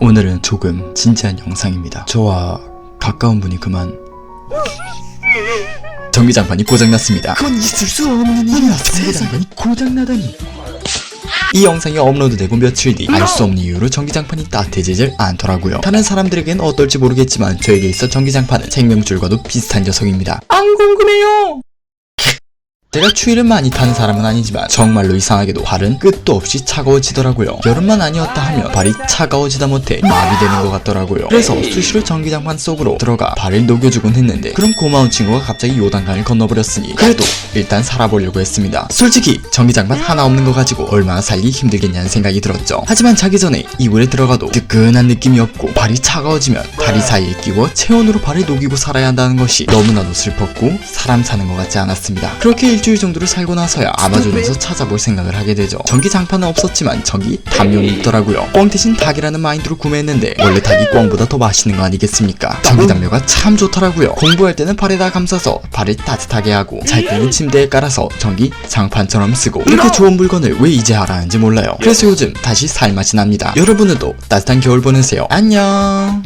오늘은 조금 진지한 영상입니다. 저와 가까운 분이 그만 전기장판이 고장났습니다. 그건 있을 수 없는 일이야. 전기장판이 고장나다니. 이 영상이 업로드되고 며칠 뒤 알 수 없는 이유로 전기장판이 따뜻해지질 않더라고요. 다른 사람들에겐 어떨지 모르겠지만 저에게 있어 전기장판은 생명줄과도 비슷한 녀석입니다. 안 궁금해요. 제가 추위를 많이 타는 사람은 아니지만 정말로 이상하게도 발은 끝도 없이 차가워지더라고요. 여름만 아니었다 하면 발이 차가워지다 못해 마비되는 것 같더라고요. 그래서 수시로 전기장판 속으로 들어가 발을 녹여주곤 했는데 그럼 고마운 친구가 갑자기 요단강을 건너버렸으니 그래도 일단 살아보려고 했습니다. 솔직히 전기장판 하나 없는 거 가지고 얼마나 살기 힘들겠냐는 생각이 들었죠. 하지만 자기 전에 이불에 들어가도 뜨끈한 느낌이 없고 발이 차가워지면 다리 사이에 끼워 체온으로 발을 녹이고 살아야 한다는 것이 너무나도 슬펐고 사람 사는 것 같지 않았습니다. 그렇게 일 주일 정도를 살고 나서야 아마존에서 찾아볼 생각을 하게 되죠. 전기 장판은 없었지만 전기 담요는 있더라고요. 꽝 대신 닭이라는 마인드로 구매했는데 원래 닭이 꽝보다 더 맛있는 거 아니겠습니까? 전기 담요가 참 좋더라고요. 공부할 때는 발에다 감싸서 발을 따뜻하게 하고 잘 때는 침대에 깔아서 전기 장판처럼 쓰고 이렇게 좋은 물건을 왜 이제 알아는지 몰라요. 그래서 요즘 다시 살맛이 납니다. 여러분들도 따뜻한 겨울 보내세요. 안녕.